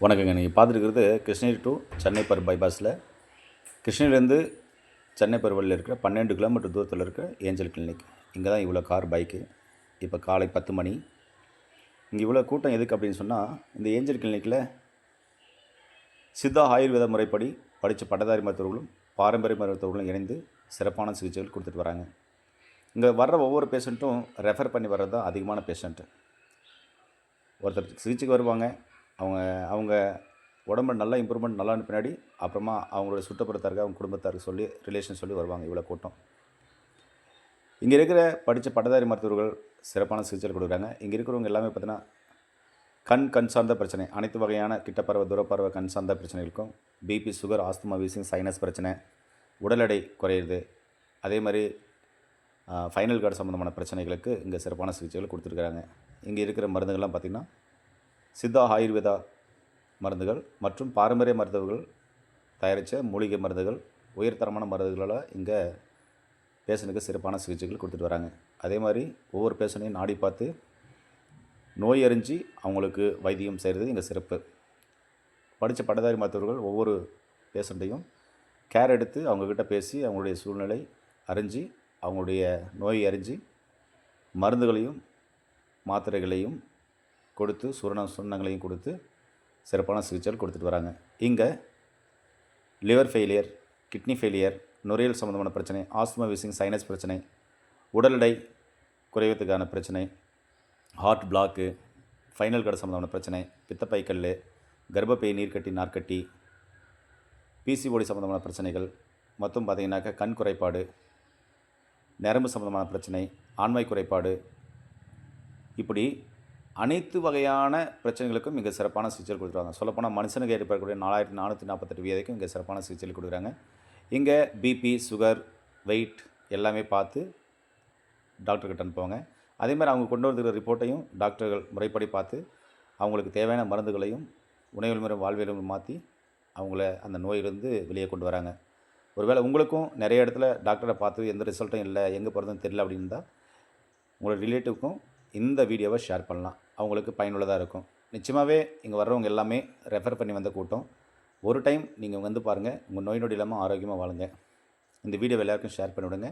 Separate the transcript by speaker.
Speaker 1: வணக்கங்க. நீங்கள் பார்த்துருக்கிறது கிருஷ்ணகிரி டு சென்னை பர் பைபாஸில் கிருஷ்ணகிரிலேருந்து சென்னை பர் இருக்கிற பன்னெண்டு கிலோமீட்டர் தூரத்தில் இருக்கிற ஏஞ்சல் கிளினிக் இங்கே தான் இவ்வளோ கார் பைக்கு இப்போ காலை பத்து மணி. இங்கே இவ்வளோ கூட்டம் எதுக்கு அப்படின்னு சொன்னால் இந்த ஏஞ்சல் கிளினிக்கில் சித்தா ஆயுர்வேத முறைப்படி படித்த பட்டதாரி மருத்துவர்களும் பாரம்பரிய மருத்துவர்களும் இணைந்து சிறப்பான சிகிச்சைகள் கொடுத்துட்டு வராங்க. இங்கே வர்ற ஒவ்வொரு பேஷண்ட்டும் ரெஃபர் பண்ணி வர்றது தான் அதிகமான பேஷண்ட்டு ஒருத்தர் சிகிச்சைக்கு வருவாங்க அவங்க அவங்க உடம்பு நல்லா இம்ப்ரூவ்மெண்ட் நல்லா பின்னாடி அப்புறமா அவங்களோட சுற்றப்புறத்தாருக்கு அவங்க குடும்பத்தாருக்கு சொல்லி ரிலேஷன் சொல்லி வருவாங்க இவ்வளோ கூட்டம். இங்கே இருக்கிற படித்த பட்டதாரி மருத்துவர்கள் சிறப்பான சிகிச்சை கொடுக்குறாங்க. இங்கே இருக்கிறவங்க எல்லாமே பார்த்தீங்கன்னா கண் கண் சார்ந்த பிரச்சனை. அனைத்து வகையான கிட்டப்பறவை தூரப்பறவை கண் சார்ந்த பிரச்சனைகளுக்கும் BP sugar asthma wheezing sinus பிரச்சனை. உடல் எடை குறையிறது. அதே மாதிரி ஃபைனல் கார்டு சம்மந்தமான பிரச்சனைகளுக்கு இங்கே சிறப்பான சிகிச்சைகள் கொடுத்துருக்குறாங்க. இங்கே இருக்கிற மருந்துகள்லாம் பார்த்திங்கன்னா சித்தா ஆயுர்வேதா மருந்துகள் மற்றும் பாரம்பரிய மருத்துவர்கள் தயாரித்த மூலிகை மருந்துகள் உயர்தரமான மருந்துகளால் இங்கே பேஷண்ட்டுக்கு சிறப்பான சிகிச்சைகள் கொடுத்துட்டு வராங்க. அதே மாதிரி ஒவ்வொரு பேஷண்ட்டையும் நாடி பார்த்து நோய் அறிஞ்சு அவங்களுக்கு வைத்தியம் செய்கிறது இங்கே சிறப்பு. படித்த பட்டதாரி மருத்துவர்கள் ஒவ்வொரு பேஷண்ட்டையும் கேர் எடுத்து அவங்கக்கிட்ட பேசி அவங்களுடைய சூழ்நிலை அறிஞ்சு அவங்களுடைய நோயை அறிஞ்சு மருந்துகளையும் மாத்திரைகளையும் கொடுத்து சுரண சுண்ணங்களையும் கொடுத்து சிறப்பான சிகிச்சைகள் கொடுத்துட்டு வராங்க. இங்கே லிவர் ஃபெயிலியர் கிட்னி ஃபெயிலியர் நுரையீரல் சம்மந்தமான பிரச்சனை ஆஸ்துமா வீசிங் சைனஸ் பிரச்சனை உடல் எடை குறைவதுக்கான பிரச்சனை ஹார்ட் பிளாக்கு ஃபைனல் கடை சம்மந்தமான பிரச்சனை பித்தப்பைக்கல் கர்ப்பப்பை நீர்க்கட்டி நார்க்கட்டி பிசிஓடி சம்மந்தமான பிரச்சனைகள் மொத்தம் பார்த்திங்கனாக்கா கண் குறைபாடு நரம்பு சம்மந்தமான பிரச்சனை ஆண்மை குறைபாடு இப்படி அனைத்து வகையான பிரச்சனைகளுக்கும் இங்கே சிறப்பான சிகிச்சை கொடுக்குறாங்க சொல்லப்போனால் மனுஷனுக்கு ஏற்படக்கூடிய நாலாயிரத்தி நானூற்றி நாற்பத்தெட்டு வியாதிக்கும் இங்கே சிறப்பான சிகிச்சை கொடுக்குறாங்க. இங்கே பிபி சுகர் வெயிட் எல்லாமே பார்த்து டாக்டர்கிட்ட அனுப்புவாங்க. அதே மாதிரி அவங்க கொண்டு வந்துருக்கிற ரிப்போர்ட்டையும் டாக்டர்கள் முறைப்படி பார்த்து அவங்களுக்கு தேவையான மருந்துகளையும் உணவில் முறை வாழ்வியல் மாற்றி அவங்கள அந்த நோயிலிருந்து வெளியே கொண்டு வராங்க. ஒருவேளை உங்களுக்கும் நிறைய இடத்துல டாக்டரை பார்த்து எந்த ரிசல்ட்டும் இல்லை எங்கே போகிறதுன்னு தெரியல அப்படின்னு இருந்தால் உங்களோட ரிலேட்டிவ்க்கும் இந்த வீடியோவை ஷேர் பண்ணலாம். அவங்களுக்கு பயனுள்ளதாக இருக்கும். நிச்சயமாகவே இங்கே வர்றவங்க எல்லாமே ரெஃபர் பண்ணி வந்த கூட்டம். ஒரு டைம் நீங்கள் வந்து பாருங்கள் உங்கள் நோய் நொடி இல்லாமல் ஆரோக்கியமாக வாழுங்க. இந்த வீடியோவை எல்லாருக்கும் ஷேர் பண்ணிவிடுங்க